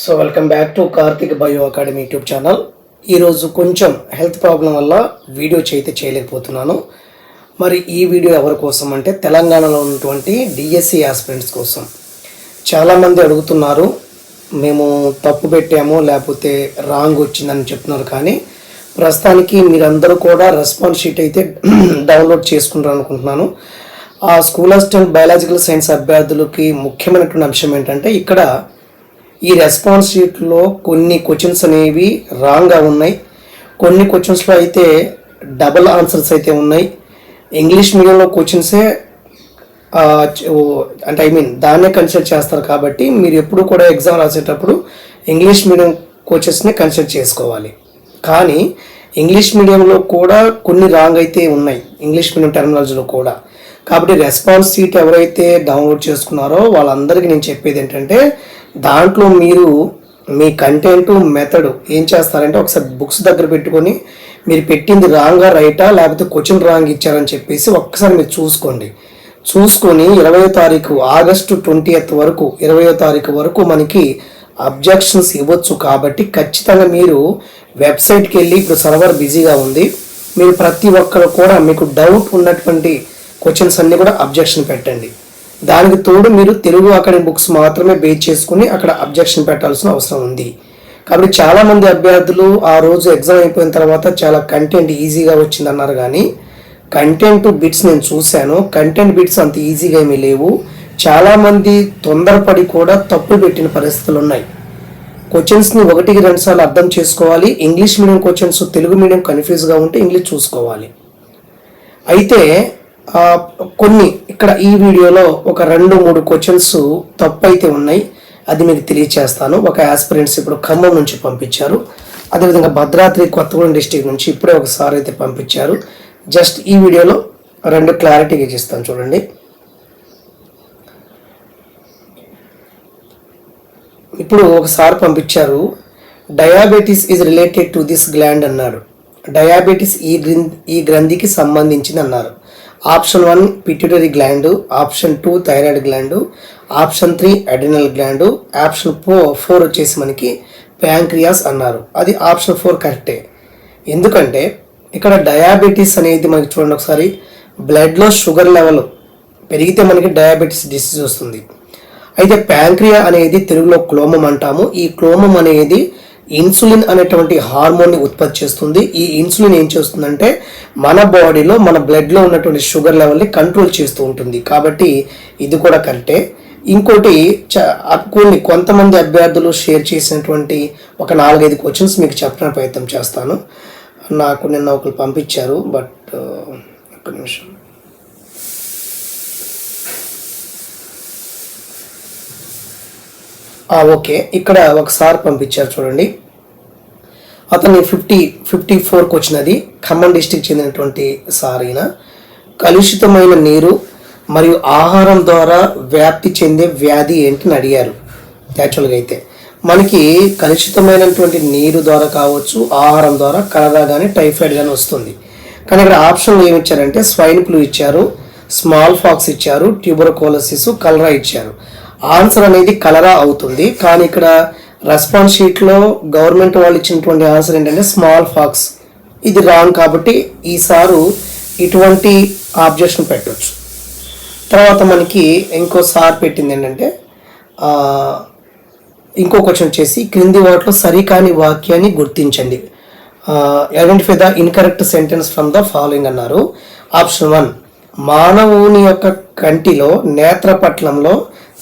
So welcome back to Karthik bio academy YouTube channel. ఈరోజు కొంచెం health problem వల్ల video చేయితే చేయలేకపోతున్నాను. మరి ఈ వీడియో ఎవరి కోసం అంటే తెలంగాణలో ఉన్నటువంటి డిఎస్సి ఆస్పిరెంట్స్ కోసం. చాలామంది అడుగుతున్నారు మేము తప్పు పెట్టాము లేకపోతే రాంగ్ వచ్చిందని చెప్తున్నారు కానీ ప్రస్తుతానికి మీరందరూ కూడా రెస్పాన్స్ షీట్ అయితే డౌన్లోడ్ చేసుకుంటారు అనుకుంటున్నాను. ఆ స్కూల్ అసిస్టెంట్ బయాలజికల్ సైన్స్ అభ్యర్థులకి ముఖ్యమైనటువంటి అంశం ఏంటంటే ఇక్కడ ఈ రెస్పాన్స్ షీట్లో కొన్ని క్వశ్చన్స్ అనేవి రాంగ్గా ఉన్నాయి. కొన్ని క్వశ్చన్స్లో అయితే డబుల్ ఆన్సర్స్ అయితే ఉన్నాయి. ఇంగ్లీష్ మీడియంలో క్వశ్చన్సే అంటే ఐ మీన్ దాన్నే కన్సిడర్ చేస్తారు కాబట్టి మీరు ఎప్పుడు కూడా ఎగ్జామ్ రాసేటప్పుడు ఇంగ్లీష్ మీడియం కోచెస్ని కన్సిడర్ చేసుకోవాలి. కానీ ఇంగ్లీష్ మీడియంలో కూడా కొన్ని రాంగ్ అయితే ఉన్నాయి. ఇంగ్లీష్ మీడియం టెర్మినాలజీలో కూడా. కాబట్టి రెస్పాన్స్ సీట్ ఎవరైతే డౌన్లోడ్ చేసుకున్నారో వాళ్ళందరికీ నేను చెప్పేది ఏంటంటే దాంట్లో మీరు మీ కంటెంట్ మెథడ్ ఏం చేస్తారంటే ఒకసారి బుక్స్ దగ్గర పెట్టుకొని మీరు పెట్టింది రాంగా రైటా లేకపోతే క్వశ్చన్ రాంగ్ ఇచ్చారని చెప్పేసి ఒక్కసారి మీరు చూసుకోండి. చూసుకొని ఇరవయో తారీఖు ఆగస్టు ట్వంటీ వరకు ఇరవయో తారీఖు వరకు మనకి అబ్జెక్షన్స్ ఇవ్వచ్చు కాబట్టి ఖచ్చితంగా మీరు వెబ్సైట్కి వెళ్ళి ఇప్పుడు సర్వర్ బిజీగా ఉంది. మీరు ప్రతి ఒక్కరు కూడా మీకు డౌట్ ఉన్నటువంటి క్వశ్చన్స్ అన్నీ కూడా అబ్జెక్షన్ పెట్టండి. దానికి తోడు మీరు తెలుగు అకాడమీ బుక్స్ మాత్రమే బేస్ చేసుకుని అక్కడ అబ్జెక్షన్ పెట్టాల్సిన అవసరం ఉంది. కాబట్టి చాలామంది అభ్యర్థులు ఆ రోజు ఎగ్జామ్ అయిపోయిన తర్వాత చాలా కంటెంట్ ఈజీగా వచ్చిందన్నారు కానీ కంటెంట్ బిట్స్ నేను చూశాను. కంటెంట్ బిట్స్ అంత ఈజీగా ఏమీ లేవు. చాలామంది తొందరపడి కూడా తప్పు పెట్టిన పరిస్థితులు ఉన్నాయి. క్వశ్చన్స్ని ఒకటికి రెండు సార్లు అర్థం చేసుకోవాలి. English medium questions Telugu medium కన్ఫ్యూజ్గా ఉంటే ఇంగ్లీష్ చూసుకోవాలి. అయితే కొన్ని ఇక్కడ ఈ వీడియోలో ఒక రెండు మూడు క్వశ్చన్స్ తప్పు అయితే ఉన్నాయి. అది మీకు తెలియచేస్తాను. ఒక ఆస్పిరెంట్స్ ఇప్పుడు ఖమ్మం నుంచి పంపించారు. అదేవిధంగా భద్రాద్రి కొత్తగూడెం డిస్టిక్ నుంచి ఇప్పుడే ఒకసారి అయితే పంపించారు. జస్ట్ ఈ వీడియోలో రెండు క్లారిటీగా చేస్తాను చూడండి. ఇప్పుడు ఒకసారి పంపించారు. Diabetes is related to this gland అన్నారు. డయాబెటీస్ ఈ గ్రిం ఈ గ్రంథికి సంబంధించింది అన్నారు. Option one pituitary gland option two thyroid gland option three adrenal gland option four four వచ్చేసి మనకి ప్యాంక్రియాస్ అన్నారు. అది ఆప్షన్ ఫోర్ కరెక్టే. ఎందుకంటే ఇక్కడ డయాబెటీస్ అనేది మనకి చూడండి ఒకసారి బ్లడ్లో షుగర్ లెవెల్ పెరిగితే మనకి డయాబెటీస్ డిసీజ్ వస్తుంది. అయితే ప్యాంక్రియా అనేది తెలుగులో క్లోమం అంటాము. ఈ క్లోమం అనేది ఇన్సులిన్ అనేటువంటి హార్మోన్ని ఉత్పత్తి చేస్తుంది. ఈ ఇన్సులిన్ ఏం చేస్తుందంటే మన బాడీలో మన బ్లడ్లో ఉన్నటువంటి షుగర్ లెవెల్ని కంట్రోల్ చేస్తూ ఉంటుంది. కాబట్టి ఇది కూడా కరెక్టే. ఇంకోటి చ- కొన్ని కొంతమంది అభ్యర్థులు షేర్ చేసినటువంటి ఒక నాలుగైదు క్వశ్చన్స్ మీకు చెప్పడానికి ప్రయత్నం చేస్తాను. నాకు నిన్న ఒకరు పంపించారు బట్ ఒక్క నిమిషం. ఓకే. ఇక్కడ ఒకసారి పంపించారు చూడండి. అతన్ని ఫిఫ్టీ ఫిఫ్టీ ఫోర్కి వచ్చినది ఖమ్మం డిస్టిక్ చెందినటువంటి సార్ ఈయన. కలుషితమైన నీరు మరియు ఆహారం ద్వారా వ్యాప్తి చెందే వ్యాధి ఏంటని అడిగారు. యాక్చువల్గా అయితే మనకి కలుషితమైనటువంటి నీరు ద్వారా కావచ్చు ఆహారం ద్వారా కలరా కానీ టైఫాయిడ్ కానీ వస్తుంది. కానీ ఇక్కడ ఆప్షన్లు ఏమి ఇచ్చారంటే స్వైన్ ఫ్లూ ఇచ్చారు స్మాల్ ఫాక్స్ ఇచ్చారు ట్యూబర్కోలసిస్ కలరా ఇచ్చారు. ఆన్సర్ అనేది కలరా అవుతుంది. కానీ ఇక్కడ రెస్పాన్స్ షీట్లో గవర్నమెంట్ వాళ్ళు ఇచ్చినటువంటి ఆన్సర్ ఏంటంటే స్మాల్ ఫాక్స్. ఇది రాంగ్ కాబట్టి ఈసారు ఇటువంటి ఆబ్జెక్షన్ పెట్టవచ్చు తర్వాత మనకి ఇంకో సార్ పెట్టింది ఏంటంటే ఇంకో క్వశ్చన్ వచ్చేసి క్రింది వాటిలో సరికాని వాక్యాన్ని గుర్తించండి. Identify the incorrect sentence from the following అన్నారు. ఆప్షన్ వన్ మానవుని యొక్క కంటిలో నేత్రపట్లంలో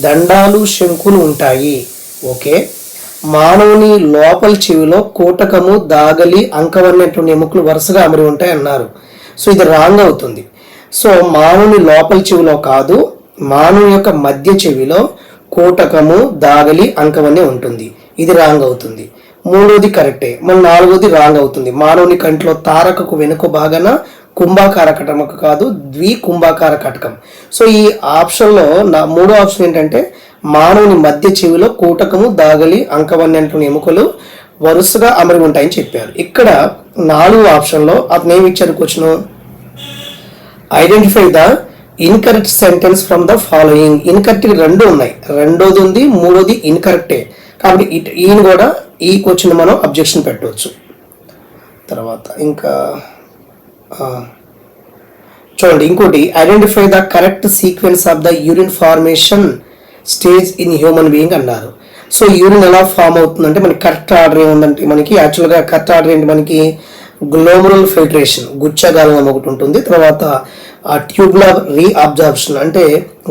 దండాలు శంకులు ఉంటాయి. ఓకే? మానవుని లోపలి చెవిలో కోటకము దాగలి అంకవన్నటువంటి ఎముకలు వరుసగా అమరి ఉంటాయి అన్నారు సో ఇది రాంగ్ అవుతుంది. సో మానవుని లోపలి చెవిలో కాదు మానవుని యొక్క మధ్య చెవిలో కోటకము దాగలి అంకవన్నీ ఉంటుంది. ఇది రాంగ్ అవుతుంది. మూడవది కరెక్టే. మన నాలుగోది రాంగ్ అవుతుంది. మానవుని కంటిలో తారకకు వెనుక భాగాన కుంభాకార కటకం కాదు ద్వి కుంభాకార కటకం. సో ఈ ఆప్షన్లో నా మూడో ఆప్షన్ ఏంటంటే మానవుని మధ్య చెవిలో కూటకము దాగలి అంకవన్నీ ఎముకలు వరుసగా అమరి ఉంటాయని చెప్పారు. ఇక్కడ నాలుగు ఆప్షన్లో అతను ఏమి ఇచ్చారు question? Identify the incorrect sentence from the following incorrect రెండు ఉన్నాయి. రెండోది ఉంది మూడోది ఇన్కరెక్టే కాబట్టి ఇట్- ఈయన కూడా ఈ క్వశ్చన్ మనం అబ్జెక్షన్ పెట్టవచ్చు. తర్వాత ఇంకా చూడండి ఇంకోటి identify the correct sequence of the urine formation stage in human being అన్నారు. సో యూరిన్ ఎలా ఫామ్ అవుతుందంటే మనకి కరెక్ట్ ఆర్డర్ ఏముందంటే మనకి యాక్చువల్గా కరెక్ట్ ఆర్డర్ ఏంటి మనకి గ్లోమరల్ ఫిల్టరేషన్ గుచ్చగాలం ఒకటి ఉంటుంది. తర్వాత ఆ ట్యూబ్లర్ రీఅబ్జార్ప్షన్ అంటే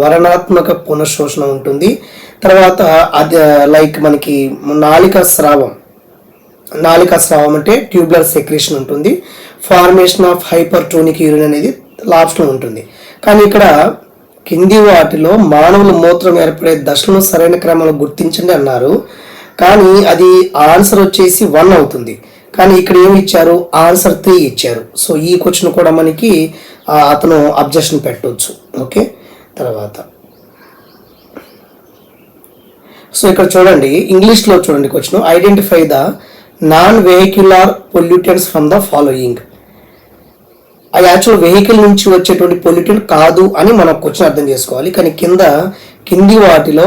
వరణాత్మక పునఃశోషణ ఉంటుంది. తర్వాత అది లైక్ మనకి నాలిక స్రావం. నాలిక స్రావం అంటే ట్యూబ్లర్ సెక్రేషన్ ఉంటుంది. ఫార్మేషన్ ఆఫ్ హైపర్టోనిక్ యూరిన్ అనేది లాస్ట్లో ఉంటుంది. కానీ ఇక్కడ కింది వాటిలో మానవుల మూత్రం ఏర్పడే దశలను సరైన క్రమంలో గుర్తించండి అన్నారు. కానీ అది ఆన్సర్ వచ్చేసి వన్ అవుతుంది. కానీ ఇక్కడ ఏమి ఇచ్చారు? ఆన్సర్ త్రీ ఇచ్చారు. సో ఈ క్వశ్చన్ కూడా మనకి అతను అబ్జెక్షన్ పెట్టవచ్చు ఓకే తర్వాత. సో ఇక్కడ చూడండి ఇంగ్లీష్లో చూడండి question identify the non vehicular pollutants from the following ఆ యాక్చువల్ వెహికల్ నుంచి వచ్చేటువంటి పొల్యూటెంట్ కాదు అని మనం క్వశ్చన్ అర్థం చేసుకోవాలి. కానీ కింద కింది వాటిలో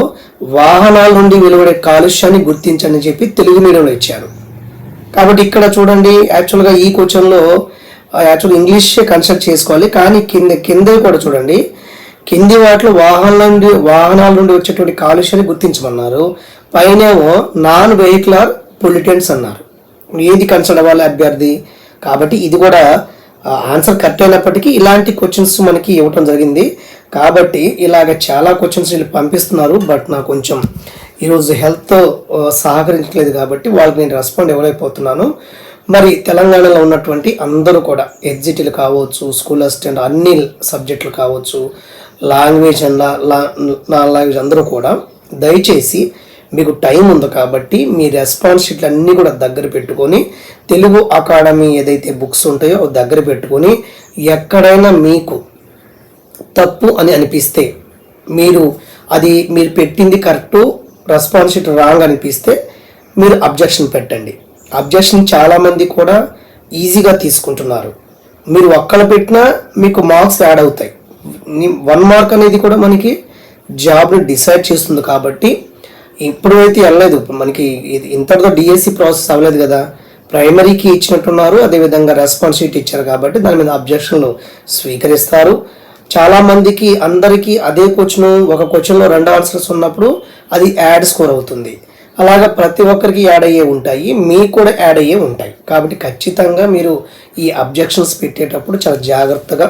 వాహనాల నుండి వెలువడే కాలుష్యాన్ని గుర్తించండి అని చెప్పి తెలుగు మీడియంలో ఇచ్చారు. కాబట్టి ఇక్కడ చూడండి యాక్చువల్గా ఈ క్వశ్చన్లో యాక్చువల్ ఇంగ్లీషే కన్సల్ట్ చేసుకోవాలి. కానీ కింద కింద కూడా చూడండి. కింది వాటిలో వాహనాల నుండి వాహనాల నుండి వచ్చేటువంటి కాలుష్యాన్ని గుర్తించమన్నారు. పైనేమో నాన్ వెహికులర్ పొల్యూటెంట్స్ అన్నారు. ఏది కన్సల్ట్ అవ్వాలి అభ్యర్థి? కాబట్టి ఇది కూడా ఆన్సర్ కరెక్ట్ అయినప్పటికీ ఇలాంటి క్వశ్చన్స్ మనకి ఇవ్వటం జరిగింది. కాబట్టి ఇలాగ చాలా క్వశ్చన్స్ వీళ్ళు పంపిస్తున్నారు బట్ నాకు కొంచెం ఈరోజు హెల్త్ సహకరించలేదు కాబట్టి వాళ్ళకి నేను రెస్పాండ్ ఇవ్వలేకపోతున్నాను. మరి తెలంగాణలో ఉన్నటువంటి అందరూ కూడా ఎగ్జిట్లు కావచ్చు స్కూల్ అసిస్టెంట్ అన్ని సబ్జెక్టులు కావచ్చు లాంగ్వేజ్ అండ్ నా లాంగ్వేజ్ అందరూ కూడా దయచేసి మీకు టైం ఉంది కాబట్టి మీ రెస్పాన్స్ షీట్లు అన్నీ కూడా దగ్గర పెట్టుకొని తెలుగు అకాడమీ ఏదైతే బుక్స్ ఉంటాయో అవి దగ్గర పెట్టుకొని ఎక్కడైనా మీకు తప్పు అని అనిపిస్తే మీరు అది మీరు పెట్టింది కరెక్టు రెస్పాన్స్ షీట్ రాంగ్ అనిపిస్తే మీరు అబ్జెక్షన్ పెట్టండి. అబ్జెక్షన్ చాలామంది కూడా ఈజీగా తీసుకుంటున్నారు. మీరు ఒక్కడ పెట్టినా మీకు మార్క్స్ యాడ్ అవుతాయి. వన్ మార్క్ అనేది కూడా మనకి జాబ్ని డిసైడ్ చేస్తుంది కాబట్టి ఇప్పుడు అయితే వెళ్ళలేదు. ఇప్పుడు మనకి ఇది ఇంతటితో డిఎస్సి ప్రాసెస్ అవ్వలేదు కదా. ప్రైమరీకి ఇచ్చినట్టున్నారు. అదేవిధంగా రెస్పాన్స్ షీట్ ఇచ్చారు కాబట్టి దాని మీద అబ్జెక్షన్లు స్వీకరిస్తారు. చాలా మందికి అందరికీ అదే క్వశ్చన్ ఒక క్వశ్చన్లో రెండు ఆన్సర్స్ ఉన్నప్పుడు అది యాడ్ స్కోర్ అవుతుంది. అలాగా ప్రతి ఒక్కరికి యాడ్ అయ్యే ఉంటాయి. మీకు కూడా యాడ్ అయ్యే ఉంటాయి. కాబట్టి ఖచ్చితంగా మీరు ఈ అబ్జెక్షన్స్ పెట్టేటప్పుడు చాలా జాగ్రత్తగా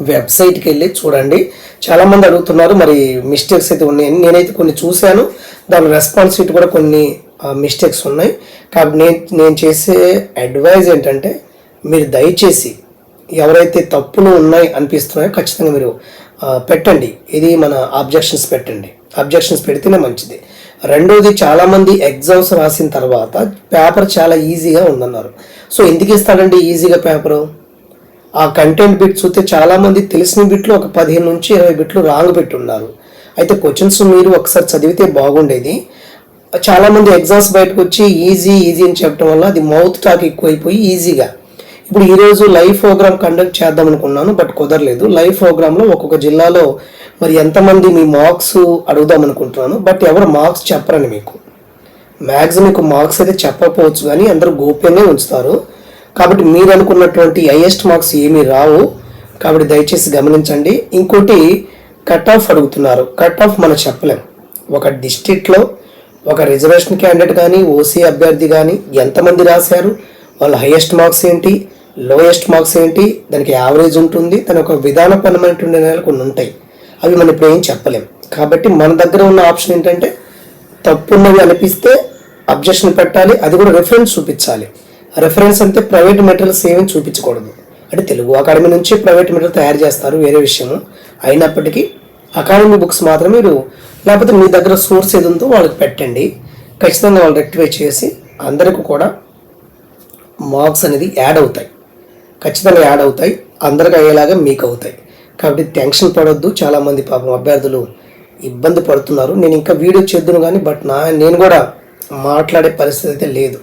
వెబ్సైట్కి వెళ్ళి చూడండి. చాలామంది అడుగుతున్నారు మరి మిస్టేక్స్ అయితే ఉన్నాయి. నేనైతే కొన్ని చూశాను. దాని రెస్పాన్స్ కూడా కొన్ని మిస్టేక్స్ ఉన్నాయి. కాబట్టి నేను నేను చేసే అడ్వైజ్ ఏంటంటే మీరు దయచేసి ఎవరైతే తప్పులు ఉన్నాయి అనిపిస్తున్నాయో ఖచ్చితంగా మీరు పెట్టండి. ఇది మన అబ్జెక్షన్స్ పెట్టండి. అబ్జెక్షన్స్ పెడితేనే మంచిది. రెండోది చాలామంది ఎగ్జామ్స్ రాసిన తర్వాత పేపర్ చాలా ఈజీగా ఉందన్నారు. సో ఎందుకు ఇస్తాడండి ఈజీగా పేపరు? ఆ కంటెంట్ బిట్ చూస్తే చాలామంది తెలిసిన బిట్లు ఒక పదిహేను నుంచి ఇరవై బిట్లు రాంగ్ పెట్టున్నారు. అయితే క్వశ్చన్స్ మీరు ఒకసారి చదివితే బాగుండేది. చాలామంది ఎగ్జామ్స్ బయటకు వచ్చి ఈజీ ఈజీ అని చెప్పడం వల్ల అది మౌత్ టాక్ ఎక్కువైపోయి ఈజీగా ఇప్పుడు ఈరోజు లైవ్ ప్రోగ్రామ్ కండక్ట్ చేద్దాం అనుకున్నాను బట్ కుదరలేదు. లైవ్ ప్రోగ్రాంలో ఒక్కొక్క జిల్లాలో మరి ఎంతమంది మీ మార్క్స్ అడుగుదాం అనుకుంటున్నాను బట్ ఎవరు మార్క్స్ చెప్పరని మీకు. మ్యాక్సిమం మీకు మార్క్స్ అయితే చెప్పకపోవచ్చు కానీ అందరూ గోప్యంగా ఉంచుతారు. కాబట్టి మీరు అనుకున్నటువంటి హైయెస్ట్ మార్క్స్ ఏమీ రావు. కాబట్టి దయచేసి గమనించండి. ఇంకోటి కట్ ఆఫ్ అడుగుతున్నారు. కట్ ఆఫ్ మనం చెప్పలేం. ఒక డిస్ట్రిక్ట్లో ఒక రిజర్వేషన్ క్యాండిడేట్ కానీ ఓసీ అభ్యర్థి కానీ ఎంతమంది రాశారు? వాళ్ళ హైయెస్ట్ మార్క్స్ ఏంటి? లోయెస్ట్ మార్క్స్ ఏంటి? దానికి యావరేజ్ ఉంటుంది. దాని ఒక విధానపరమైనటువంటి నెలలు కొన్ని ఉంటాయి. అవి మనం ఇప్పుడు ఏం చెప్పలేం. కాబట్టి మన దగ్గర ఉన్న ఆప్షన్ ఏంటంటే తప్పున్నవి అనిపిస్తే అబ్జెక్షన్ పెట్టాలి. అది కూడా రిఫరెన్స్ చూపించాలి. రెఫరెన్స్ అంటే ప్రైవేట్ మెటీరియల్స్ ఏమీ చూపించకూడదు. అంటే తెలుగు అకాడమీ నుంచి ప్రైవేట్ మెటీరియల్ తయారు చేస్తారు వేరే విషయము అయినప్పటికీ అకాడమీ బుక్స్ మాత్రం మీరు లేకపోతే మీ దగ్గర సోర్స్ ఏది ఉందో వాళ్ళకి పెట్టండి. ఖచ్చితంగా వాళ్ళు రెక్టిఫై చేసి అందరికీ కూడా మార్క్స్ అనేది యాడ్ అవుతాయి. ఖచ్చితంగా యాడ్ అవుతాయి. అందరికి అయ్యేలాగా మీకు అవుతాయి. కాబట్టి టెన్షన్ పడొద్దు. చాలామంది పాపం అభ్యర్థులు ఇబ్బంది పడుతున్నారు. నేను ఇంకా వీడియో చేద్దును కానీ బట్ నా నేను కూడా మాట్లాడే పరిస్థితి అయితే లేదు.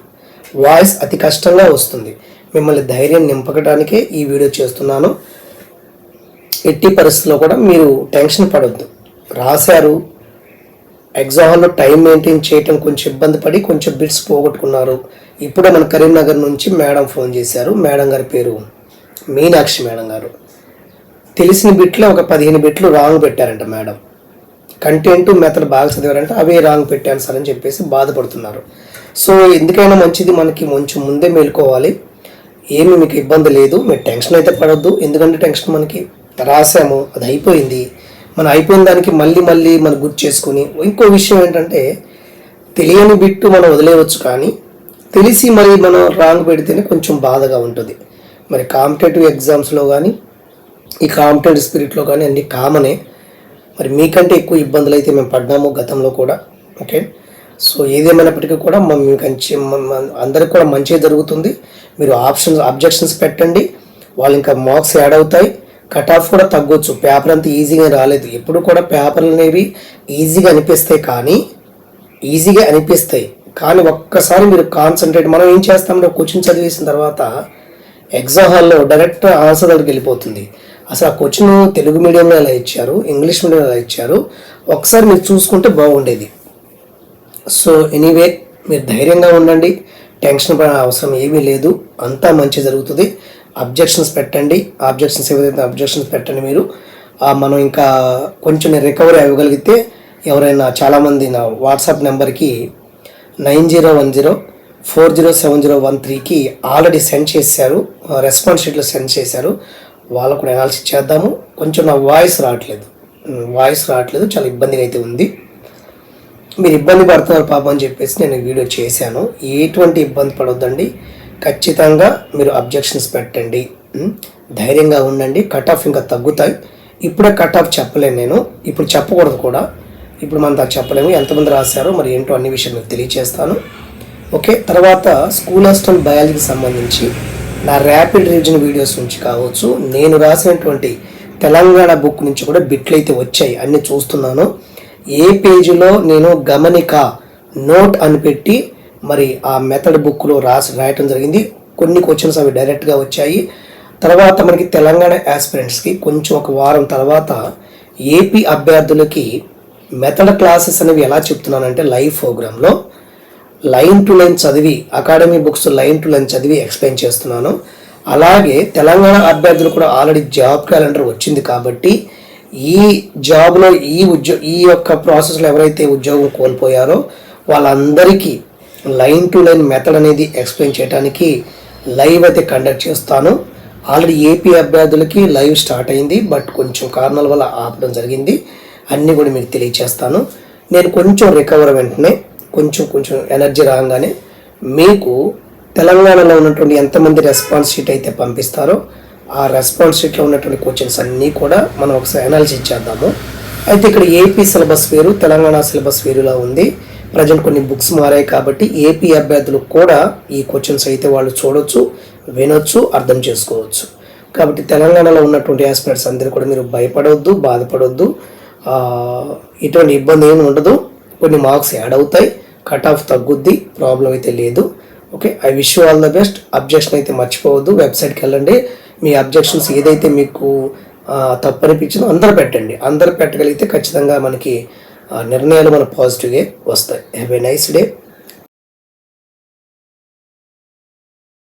వాయిస్ అతి కష్టంగా వస్తుంది. మిమ్మల్ని ధైర్యం నింపకడానికే ఈ వీడియో చేస్తున్నాను. ఎట్టి పరిస్థితుల్లో కూడా మీరు టెన్షన్ పడొద్దు. రాశారు. ఎగ్జామ్లో టైం మెయింటైన్ చేయటం కొంచెం ఇబ్బంది పడి కొంచెం బిట్స్ పోగొట్టుకున్నారు. ఇప్పుడే మన కరీంనగర్ నుంచి మేడం ఫోన్ చేశారు. మేడం గారి పేరు మీనాక్షి మేడం గారు. తెలిసిన బిట్లో ఒక పదిహేను బిట్లు రాంగ్ పెట్టారంట మేడం. కంటెంట్ మెథడ్ బాగా చదివారంటే. అవే రాంగ్ పెట్టాను సార్ అని చెప్పేసి బాధపడుతున్నారు. సో ఎందుకైనా మంచిది మనకి కొంచెం ముందే మేల్కోవాలి. ఏమి మీకు ఇబ్బంది లేదు. మీరు టెన్షన్ అయితే పడద్దు. ఎందుకంటే టెన్షన్ మనకి రాసాము అది అయిపోయింది. మనం అయిపోయిన దానికి మళ్ళీ మళ్ళీ మనం గుర్తు చేసుకుని ఇంకో విషయం ఏంటంటే తెలియని బిట్టు మనం వదిలేయవచ్చు కానీ తెలిసి మరి మనం రాంగ్ పెడితేనే కొంచెం బాధగా ఉంటుంది. మరి కాంపిటేటివ్ ఎగ్జామ్స్లో కానీ ఈ కాంపిటేటివ్ స్పిరిట్లో కానీ అన్ని కామనే మరి మీకంటే ఎక్కువ ఇబ్బందులు అయితే మేము పడ్డాము గతంలో కూడా. ఓకే? సో ఏదేమైనప్పటికీ కూడా మంచి అందరికి కూడా మంచిగా జరుగుతుంది. మీరు ఆప్షన్స్ అబ్జెక్షన్స్ పెట్టండి. వాళ్ళు ఇంకా మార్క్స్ యాడ్ అవుతాయి. కట్ ఆఫ్ కూడా తగ్గొచ్చు. పేపర్ అంత ఈజీగా రాలేదు. ఎప్పుడు కూడా పేపర్లు అనేవి ఈజీగా అనిపిస్తాయి కానీ ఈజీగా అనిపిస్తాయి. కానీ ఒక్కసారి మీరు కాన్సన్ట్రేట్ మనం ఏం చేస్తామంటే క్వశ్చన్ చదివేసిన తర్వాత ఎగ్జామ్ హాల్లో డైరెక్ట్ ఆన్సర్ దగ్గరికి వెళ్ళిపోతుంది. అసలు ఆ క్వశ్చన్ తెలుగు మీడియంలో ఎలా ఇచ్చారు? ఇంగ్లీష్ మీడియంలో ఎలా ఇచ్చారు? ఒకసారి మీరు చూసుకుంటే బాగుండేది. సో ఎనీవే మీరు ధైర్యంగా ఉండండి. టెన్షన్ పడే అవసరం ఏమీ లేదు. అంతా మంచి జరుగుతుంది. అబ్జెక్షన్స్ పెట్టండి. అబ్జెక్షన్స్ ఏవైతే అబ్జెక్షన్స్ పెట్టండి మీరు మనం ఇంకా కొంచెం రికవరీ అవ్వగలిగితే ఎవరైనా చాలామంది నా వాట్సాప్ నెంబర్కి nine zero one zero four zero seven zero one త్రీకి ఆల్రెడీ సెండ్ చేశారు. రెస్పాన్స్ షీట్లో సెండ్ చేశారు. వాళ్ళకు కూడా అనాలిసిస్ చేద్దాము. కొంచెం నా వాయిస్ రావట్లేదు. వాయిస్ రావట్లేదు. చాలా ఇబ్బందిగా అయితే ఉంది. మీరు ఇబ్బంది పడుతున్నారు పాప అని చెప్పేసి నేను వీడియో చేశాను. ఎటువంటి ఇబ్బంది పడొద్దండి. ఖచ్చితంగా మీరు అబ్జెక్షన్స్ పెట్టండి. ధైర్యంగా ఉండండి. కట్ ఆఫ్ ఇంకా తగ్గుతాయి. ఇప్పుడే కట్ ఆఫ్ చెప్పలేను నేను. ఇప్పుడు చెప్పకూడదు కూడా. ఇప్పుడు మనం దాకా చెప్పలేము. ఎంతమంది రాశారో మరి ఏంటో అన్ని విషయాలు మీకు తెలియజేస్తాను ఓకే తర్వాత స్కూల్ అసిస్టెంట్ బయాలజీకి సంబంధించి నా ర్యాపిడ్ రివిజన్ వీడియోస్ నుంచి కావచ్చు నేను రాసినటువంటి తెలంగాణ బుక్ నుంచి కూడా బిట్లు అయితే వచ్చాయి. అన్ని చూస్తున్నాను. ఏ పేజీలో నేను గమనిక నోట్ అని పెట్టి మరి ఆ మెథడ్ బుక్లో రాసి రాయటం జరిగింది. కొన్ని క్వశ్చన్స్ అవి డైరెక్ట్గా వచ్చాయి. తర్వాత మనకి తెలంగాణ యాస్పిరెంట్స్కి కొంచెం ఒక వారం తర్వాత ఏపీ అభ్యర్థులకి మెథడ్ క్లాసెస్ అనేవి ఎలా చెప్తున్నానంటే లైవ్ ప్రోగ్రాంలో లైన్ టు లైన్ చదివి academy books line to line చదివి ఎక్స్ప్లెయిన్ చేస్తున్నాను. అలాగే తెలంగాణ అభ్యర్థులు కూడా ఆల్రెడీ జాబ్ క్యాలెండర్ వచ్చింది కాబట్టి ఈ జాబ్లో ఈ ఉద్యో ఈ యొక్క ప్రాసెస్లో ఎవరైతే ఉద్యోగం కోల్పోయారో వాళ్ళందరికీ లైన్ టు లైన్ మెథడ్ అనేది ఎక్స్ప్లెయిన్ చేయడానికి లైవ్ అయితే కండక్ట్ చేస్తాను. ఆల్రెడీ ఏపీ అభ్యర్థులకి లైవ్ స్టార్ట్ అయింది. బట్ కొంచెం కారణాల వల్ల ఆపడం జరిగింది. అన్నీ కూడా మీకు తెలియచేస్తాను. నేను కొంచెం రికవర్ వెంటనే కొంచెం కొంచెం ఎనర్జీ రాగానే మీకు తెలంగాణలో ఉన్నటువంటి ఎంతమంది రెస్పాన్స్ షీట్ అయితే పంపిస్తారో ఆ రెస్పాన్స్ షీట్లో ఉన్నటువంటి క్వశ్చన్స్ అన్నీ కూడా మనం ఒకసారి అనాలిసిస్ చేద్దాము. అయితే ఇక్కడ ఏపీ సిలబస్ వేరు తెలంగాణ సిలబస్ వేరులా ఉంది. ప్రజెంట్ కొన్ని బుక్స్ మారాయి కాబట్టి ఏపీ అభ్యర్థులు కూడా ఈ క్వశ్చన్స్ అయితే వాళ్ళు చూడొచ్చు వినొచ్చు అర్థం చేసుకోవచ్చు. కాబట్టి తెలంగాణలో ఉన్నటువంటి ఆస్పిరెంట్స్ అందరూ కూడా మీరు భయపడవద్దు బాధపడవద్దు ఇటువంటి ఎటువంటి ఇబ్బంది ఏమి ఉండదు. కొన్ని మార్క్స్ యాడ్ అవుతాయి కట్ ఆఫ్ తగ్గుద్ది ప్రాబ్లం అయితే లేదు. Okay I wish you all the best objection అయితే మర్చిపోవద్దు. వెబ్సైట్కి వెళ్ళండి. మీ అబ్జెక్షన్స్ ఏదైతే మీకు తప్పు అనిపించిందో అందరూ పెట్టండి. అందరూ పెట్టగలిగితే ఖచ్చితంగా మనకి నిర్ణయాలు మన పాజిటివ్గా వస్తాయి. Have a nice day